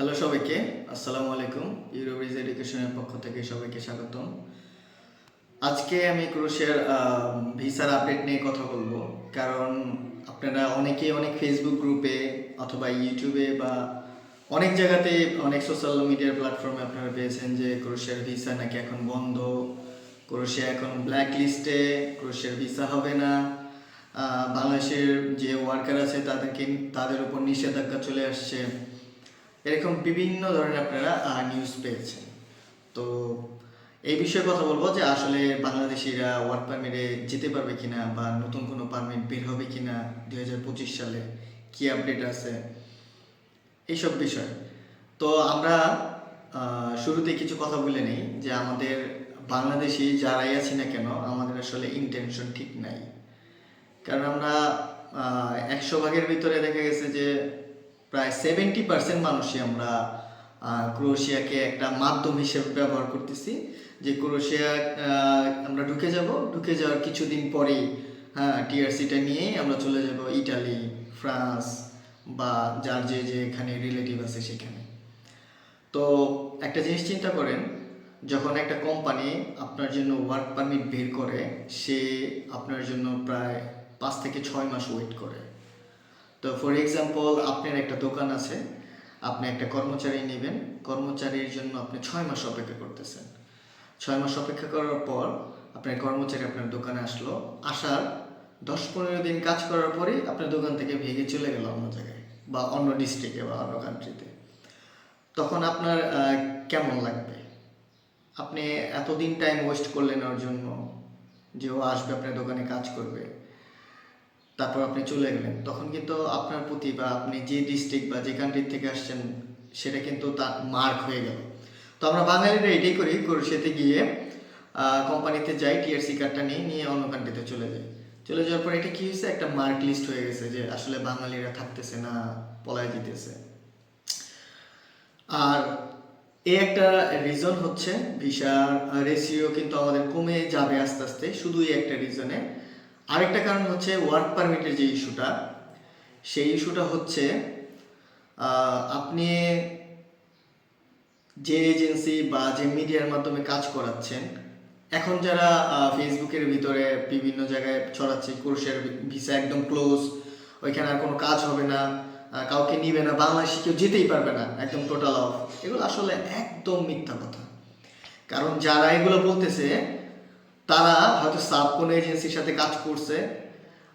Hello সবাইকে, আসসালামু আলাইকুম ইউরোবিজ এডুকেশনের পক্ষ থেকে সবাইকে স্বাগতম। আজকে আমি ক্রোশিয়ার ভিসার আপডেট নিয়ে কথা বলব। কারণ আপনারা অনেকে অনেক ফেসবুক গ্রুপে অথবা ইউটিউবে বা অনেক জায়গাতে অনেক সোশ্যাল মিডিয়ার প্ল্যাটফর্মে আপনারা পেয়েছেন যে ক্রোশিয়ার ভিসা নাকি এখন বন্ধ, ক্রোশিয়া এখন ব্ল্যাক লিস্টে ক্রোশিয়ার ভিসা হবে না। বাংলাদেশের যে ওয়ার্কার আছে তাদেরকে, তাদের উপর নিষেধাজ্ঞা চলে আসছে। এরকম বিভিন্ন ধরনের আপনারা নিউজ পেয়েছেন। তো এই বিষয়ে কথা বলব যে আসলে বাংলাদেশিরা ওয়ার্ক পারমিটে যেতে পারবে কিনা বা নতুন কোনো পারমিট বের হবে কিনা দুই হাজার পঁচিশ সালে কি আপডেট আছে এইসব বিষয়। তো আমরা শুরুতে কিছু কথা বলে নেই যে আমাদের বাংলাদেশি যারাই আছি না কেন, আমাদের আসলে ইন্টেনশন ঠিক নাই। কারণ আমরা একশো ভাগের ভিতরে দেখা গেছে যে প্রায় সেভেন্টি পার্সেন্ট মানুষই আমরা ক্রোয়েশিয়াকে একটা মাধ্যম হিসেবে ব্যবহার করতেছি, যে ক্রোয়েশিয়া আমরা ঢুকে যাব। ঢুকে যাওয়ার কিছুদিন পরেই হ্যাঁ টিআরসিটা নিয়েই আমরা চলে যাব ইটালি, ফ্রান্স বা যার যে যে এখানে রিলেটিভ আছে সেখানে। তো একটা জিনিস চিন্তা করেন, যখন একটা কোম্পানি আপনার জন্য ওয়ার্ক পারমিট বের করে, সে আপনার জন্য প্রায় পাঁচ থেকে ছয় মাস ওয়েট করে। তো ফর এক্সাম্পল আপনার একটা দোকান আছে, আপনি একটা কর্মচারী নেবেন, কর্মচারীর জন্য আপনি ছয় মাস অপেক্ষা করতেছেন। ছয় মাস অপেক্ষা করার পর আপনার কর্মচারী আপনার দোকানে আসলো, আসার দশ পনেরো দিন কাজ করার পরেই আপনার দোকান থেকে ভেঙে চলে গেল অন্য জায়গায় বা অন্য ডিস্ট্রিক্টে বা অন্য কান্ট্রিতে তখন আপনার কেমন লাগবে? আপনি এতদিন টাইম ওয়েস্ট করলেন ওর জন্য যে ও আসবে, আপনার দোকানে কাজ করবে। তারপর আপনি চলে গেলেন। তখন কিন্তু আপনার প্রতি বা আপনি যে ডিস্ট্রিক্ট বা যে কান্ট্রি থেকে আসছেন, সেটা কিন্তু তার মার্ক হয়ে গেল। তো আমরা বাঙালিরা এটাই করি ক্রোশিয়াতে গিয়ে কোম্পানিতে যাই টিআরসি কার্ডটা নিয়ে নিয়ে অন্য কান্ট্রিতে চলে যাই। চলে যাওয়ার পর এটা কি হয়েছে? একটা মার্ক লিস্ট হয়ে গেছে যে আসলে বাঙালিরা থাকতেছে না, পলায় দিতেছে আর এই একটা রিজন হচ্ছে ভিসার রেশিও কিন্তু আমাদের কমে যাবে আস্তে আস্তে শুধু এই একটা রিজনে আরেকটা কারণ হচ্ছে ওয়ার্ক পারমিটের যে ইস্যুটা সেই ইস্যুটা হচ্ছে আপনি যে এজেন্সি বা যে মিডিয়ার মাধ্যমে কাজ করাচ্ছেন, এখন যারা ফেসবুকের ভিতরে বিভিন্ন জায়গায় ছড়াচ্ছে কোর্সের ভিসা একদম ক্লোজ ওইখানে আর কোনো কাজ হবে না কাউকে নিবে না, বাংলাদেশে কেউ যেতেই পারবে না, একদম টোটাল অফ এগুলো আসলে একদম মিথ্যা কথা। কারণ যারা এগুলো বলতেছে তারা হয়তো সাব কোনো এজেন্সির সাথে কাজ করছে।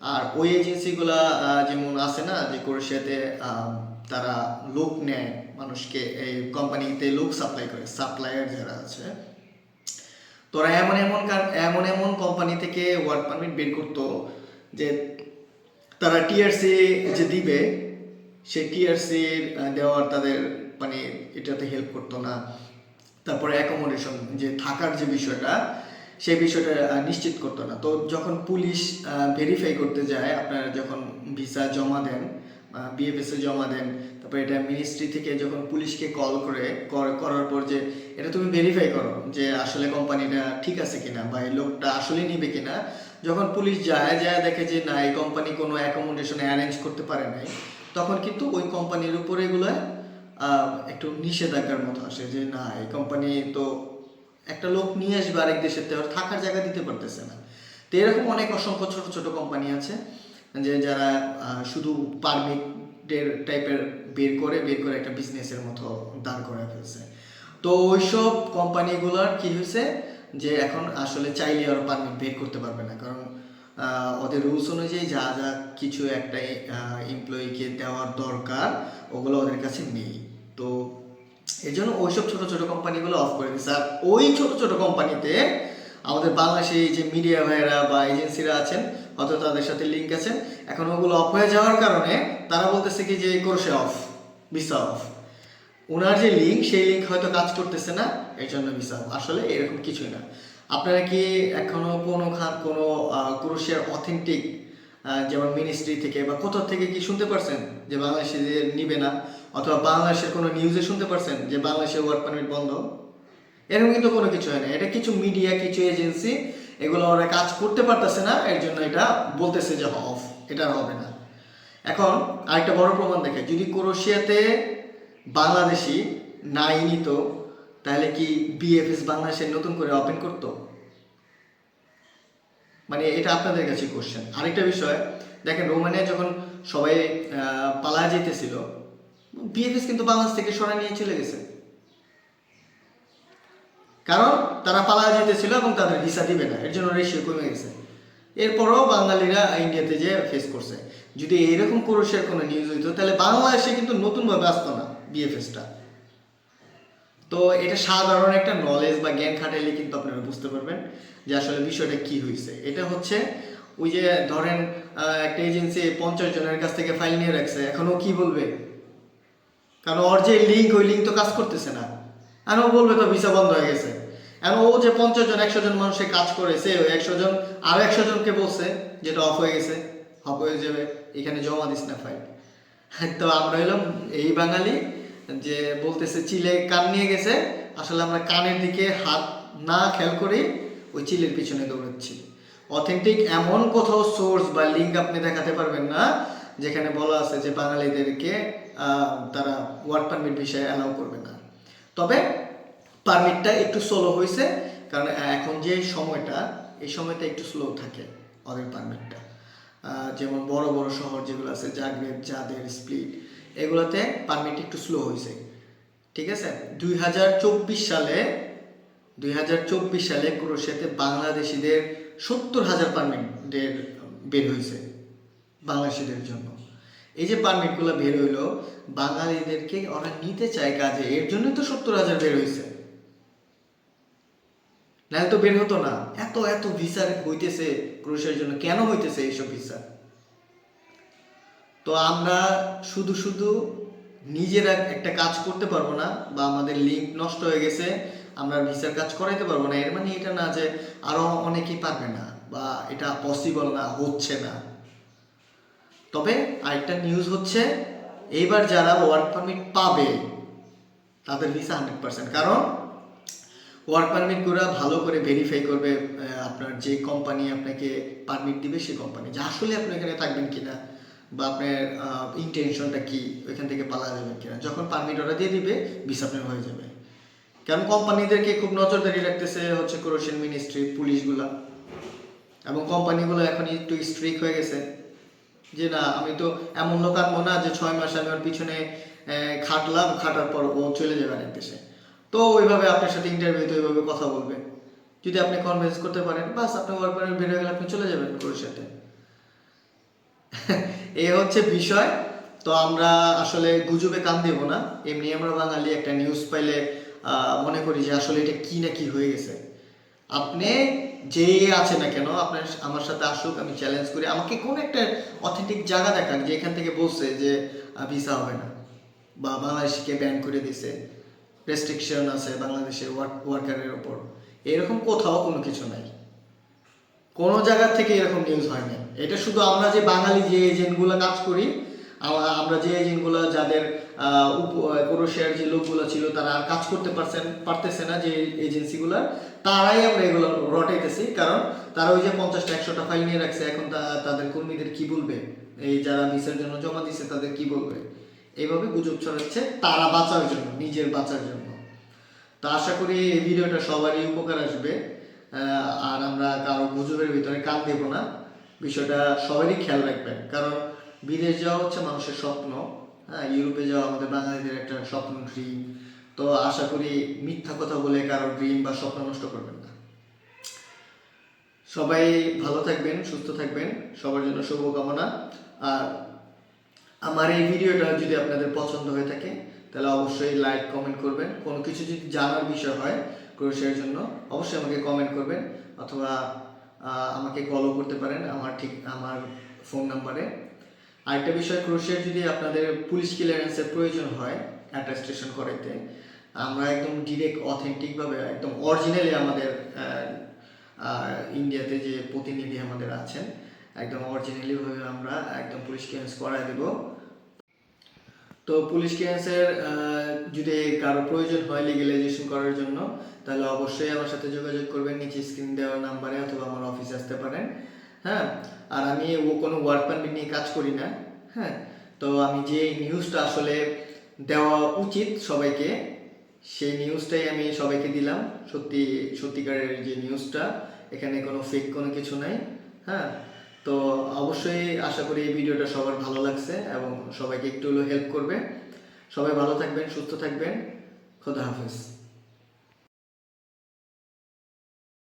আর ওই এজেন্সিগুলা যেমন আছে না, যে ক্রোয়েশিয়াতে তারা লোক নেয় মানুষকে, এই কোম্পানিতে লোক সাপ্লাই করে, সাপ্লায়ার যারা আছে। তোরা এমন এমন এমন এমন কোম্পানি থেকে ওয়ার্ক পারমিট বের করতো যে তারা টিআরসি যে দিবে, সেই টিআরসি দেওয়ার তাদের মানে এটাতে হেল্প করতো না। তারপরে অ্যাকোমোডেশন যে থাকার যে বিষয়টা সেই বিষয়টা নিশ্চিত করতো না। তো যখন পুলিশ ভেরিফাই করতে যায়, আপনারা যখন ভিসা জমা দেন বিএফএস জমা দেন, তারপর এটা মিনিস্ট্রি থেকে যখন পুলিশকে কল করে করার পর যে, এটা তুমি ভেরিফাই করো যে আসলে কোম্পানিটা ঠিক আছে কিনা, বা এই লোকটা আসলে নিবে কিনা, যখন পুলিশ যায় যায় দেখে যে না, এই কোম্পানি কোনো অ্যাকোমোডেশন অ্যারেঞ্জ করতে পারে নাই, তখন কিন্তু ওই কোম্পানির উপরে এগুলো একটু নিষেধাজ্ঞার মতো আসে যে না, এই কোম্পানি তো একটা লোক নিয়ে আসবে আরেক দেশের থেকে থাকার জায়গা দিতে পারতেছে না। তো এরকম অনেক অসংখ্য ছোট ছোট কোম্পানি আছে, যে যারা শুধু পারমিটের টাইপের বের করে বের করে একটা বিজনেসের মতো দাঁড় করে ফেলছে। তো ওইসব কোম্পানিগুলোর কি হয়েছে, যে এখন আসলে চাইলে আর পারমিট বের করতে পারবে না। কারণ ওদের রুলস অনুযায়ী যা যা কিছু একটা এমপ্লয়িকে দেওয়ার দরকার, ওগুলো ওদের কাছে নেই। তো এই জন্য ওইসব ছোট ছোট কোম্পানিগুলো অফ করে দিচ্ছে আর ওই ছোট ছোট কোম্পানিতে আমাদের বাংলাদেশে এই যে মিডিয়া ভাইয়েরা বা এজেন্সিরা আছেন, হয়তো তাদের সাথে লিঙ্ক আছেন এখন ওগুলো অফ হয়ে যাওয়ার কারণে তারা বলতেছে কি যে কোর্সে অফ ভিসা অফ ওনার যে লিঙ্ক সেই লিঙ্ক হয়তো কাজ করতেছে না এই জন্য ভিসা অফ আসলে এরকম কিছুই না। আপনারা কি এখনও কোনো কোনো ক্রোশিয়ার অথেন্টিক যেমন মিনিস্ট্রি থেকে বা কোথাও থেকে কি শুনতে পারছেন যে বাংলাদেশে নিবে না? অথবা বাংলাদেশের কোনো নিউজে শুনতে পারছেন যে বাংলাদেশের ওয়ার্ক পারমিট বন্ধ? এরকম কিন্তু কোনো কিছু হয় না। এটা কিছু মিডিয়া কিছু এজেন্সি এগুলো ওরা কাজ করতে পারতেছে না, এর জন্য এটা বলতেছে যে অফ এটা হবে না। এখন আরেকটা বড় প্রমাণ দেখে, যদি ক্রোশিয়াতে বাংলাদেশি নাই নিত, তাহলে কি বিএফএস বাংলাদেশে নতুন করে ওপেন করতো? মানে এটা আপনাদের কাছে কোশ্চেন আরেকটা বিষয়, দেখেন রোমানিয়া যখন সবাই পালায় যেতেছিল বিএফএস কিন্তু বাংলাদেশ থেকে সরাই নিয়ে চলে গেছে। কারণ তারা পালায় যেতেছিল এবং তাদের ভিসা দিবে না, এর জন্য রেশিও কমে গেছে। এরপরও বাঙালিরা ইন্ডিয়াতে যে ফেস করছে। যদি এরকম ক্রোশের কোনো নিউজ হইতো, তাহলে বাংলাদেশে কিন্তু নতুনভাবে আসতো না বিএফএসটা তো এটা সাধারণ একটা নলেজ বা জ্ঞান খাটাইলে কিন্তু আপনারা বুঝতে পারবেন যে আসলে বিষয়টা কি হয়েছে এটা হচ্ছে ওই যে ধরেন একটা এজেন্সি পঞ্চাশ জনের কাছ থেকে ফাইল নিয়ে রাখছে, এখন ও কি বলবে? কারণ ওর যে লিঙ্ক ওই লিঙ্ক তো কাজ করতেছে না। আর ও বলবে, তো ভিসা বন্ধ হয়ে গেছে। এখন ও যে পঞ্চাশ জন, একশো জন মানুষের কাজ করেছে, ওই একশো জন, আরও একশো জনকে বলছে যেটা অফ হয়ে গেছে অফ হয়ে যাবে, এখানে জমা দিস না ফাইল তো আমরা হলাম এই বাঙালি যে বলতেছে, চিলে কান নিয়ে গেছে। আসলে আমরা কানের দিকে হাত না খেয়াল করে ওই চিলের পিছনে দৌড়াচ্ছি। অথেন্টিক এমন কোথাও সোর্স বা লিঙ্ক আপনি দেখাতে পারবেন না, যেখানে বলা আছে যে বাঙালিদেরকে তারা ওয়ার্ক পারমিট বিষয়ে অ্যালাউ করবে না। তবে পারমিটটা একটু স্লো হয়েছে, কারণ এখন যে সময়টা, এই সময়টা একটু স্লো থাকে ওদের পারমিটটা যেমন বড় বড় শহর যেগুলো আছে জাগরেব জাদের স্প্লিট এগুলোতে পারমিট একটু স্লো হয়েছে ঠিক আছে? দুই হাজার চব্বিশ সালে, দুই হাজার চব্বিশ সালে ক্রোশিয়াতে বাংলাদেশিদের সত্তর হাজার পারমিটের বের হয়েছে বাংলাদেশিদের জন্য। এই যে পারমিটগুলো বের হইল, বাঙালিদেরকে ওরা নিতে চায় কাজে, এর জন্যই তো সত্তর হাজার বের হয়েছে নাহলে তো বের হতো না। এত এত ভিসা হইতেছে ক্রোশিয়ার জন্য। কেন হইতেছে এইসব ভিসা তো আমরা শুধু শুধু নিজেরা একটা কাজ করতে পারব না বা আমাদের লিঙ্ক নষ্ট হয়ে গেছে, আমরা ভিসার কাজ করাইতে পারব না। এর মানে এটা না যে আরও অনেকেই পারবে না বা এটা পসিবল না, হচ্ছে না। তবে আরেকটা নিউজ হচ্ছে, এইবার যারা ওয়ার্ক পারমিট পাবে, তাদের ভিসা হান্ড্রেড পার্সেন্ট কারণ ওয়ার্ক পারমিটগুলো ভালো করে ভেরিফাই করবে আপনার যে কোম্পানি আপনাকে পারমিট দিবে সেই কোম্পানি যে আসলে আপনি এখানে থাকবেন কিনা বা আপনার ইন্টেনশনটা কি, ওইখান থেকে পালা যাবেন কিনা। যখন পারমিট ওরা দিয়ে দিবে ভিসা আপনার হয়ে যাবে। কারণ কোম্পানিদেরকে খুব নজরদারি রাখতেছে হচ্ছে ক্রোশিয়ান মিনিস্ট্রি পুলিশগুলা। এবং কোম্পানিগুলো এখন একটু স্ট্রিক হয়ে গেছে। যে না, আমি তো এমন লোক আনব না যে ছয় মাস আমি ওর পিছনে খাটলাম, খাটার পর ও চলে যাবে আরেক দেশে। তো ওইভাবে আপনার সাথে ইন্টারভিউতে ওইভাবে কথা বলবে। যদি আপনি কনভিন্স করতে পারেন, বাস আপনি ওয়ার্ক পারমিট বের হয়ে গেলে আপনি চলে যাবেন ক্রোশিয়াতে এই হচ্ছে বিষয়। তো আমরা আসলে গুজবে কান দেব না। এমনি আমরা বাঙালি একটা নিউজ পাইলে মনে করি যে আসলে এটা কি না কি হয়ে গেছে। আপনি যে আছে না কেন, আপনার আমার সাথে আসুক, আমি চ্যালেঞ্জ করি। আমাকে কোন একটা অথেন্টিক জায়গা দেখান যে এখান থেকে বলছে যে ভিসা হবে না। বা বাংলাদেশকে ব্যান করে দিছে। রেস্ট্রিকশন আছে বাংলাদেশের ওয়ার্কারের ওপর। এরকম কোথাও কোনো কিছু নাই। কোনো জায়গা থেকে এরকম নিউজ হয় না এটা শুধু আমরা যে বাঙালি যে এজেন্টগুলো কাজ করি আমরা যে এজেন্টগুলো যাদের ক্রোশিয়ার যে লোকগুলো ছিল, তারা আর কাজ করতে পারছেন, পারতেছে না যে এজেন্সিগুলো তারাই আমরা এগুলো রটাইতেছি। কারণ তারা ওই যে পঞ্চাশটা, একশোটা ফাইল নিয়ে রাখছে, এখন তাদের কর্মীদের কি বলবে? এই যারা ভিসার জন্য জমা দিচ্ছে তাদের কি বলবে? এইভাবে গুজব ছড়াচ্ছে, তারা বাঁচার জন্য, নিজের বাঁচার জন্য। তো আশা করি এই ভিডিওটা সবারই উপকার আসবে। আর আমরা কারও গুজবের ভিতরে কান দেব না। বিষয়টা সবারই খেয়াল রাখবেন। কারণ বিদেশ যাওয়া হচ্ছে মানুষের স্বপ্ন। হ্যাঁ ইউরোপে যাওয়া আমাদের বাঙালিদের একটা স্বপ্ন ড্রিম তো আশা করি মিথ্যা কথা বলে কারও ড্রিম বা স্বপ্ন নষ্ট করবেন না। সবাই ভালো থাকবেন, সুস্থ থাকবেন। সবার জন্য শুভকামনা। আর আমার এই ভিডিওটা যদি আপনাদের পছন্দ হয়ে থাকে, তাহলে অবশ্যই লাইক কমেন্ট করবেন। কোনো কিছু যদি জানার বিষয় হয় ক্রোশিয়ার জন্য, অবশ্যই আমাকে কমেন্ট করবেন অথবা আমাকে কলও করতে পারেন আমার ঠিক, আমার ফোন নাম্বারে আরেকটা বিষয় ক্রোশিয়ার যদি আপনাদের পুলিশ ক্লিয়ারেন্সের প্রয়োজন হয় অ্যাটাস্টেশন করাইতে, আমরা একদম ডিরেক্ট অথেন্টিকভাবে একদম অরিজিনালি আমাদের ইন্ডিয়াতে যে প্রতিনিধি আমাদের আছেন, একদম অরিজিনালিভাবে আমরা একদম পুলিশ ক্লিয়ারেন্স করাই দেবো। তো পুলিশ ক্লিয়ারেন্সের যদি কারও প্রয়োজন হয় লিগেলাইজেশন করার জন্য, তাহলে অবশ্যই আমার সাথে যোগাযোগ করবেন, নিচে স্ক্রিন দেওয়ার নাম্বারে অথবা আমার অফিসে আসতে পারেন হ্যাঁ? আর আমি ও কোনো ওয়ার্ক পারমিট নিয়ে কাজ করি না হ্যাঁ? তো আমি যে নিউজটা আসলে দেওয়া উচিত সবাইকে, সেই নিউজটাই আমি সবাইকে দিলাম। সত্যি, সত্যিকারের যে নিউজটা এখানে কোনো ফেক কোনো কিছু নাই হ্যাঁ? তো অবশ্যই আশা করি এই ভিডিওটা সবার ভালো লাগছে এবং সবাইকে একটু হলেও হেল্প করবে। সবাই ভালো থাকবেন, সুস্থ থাকবেন। খোদা হাফিজ।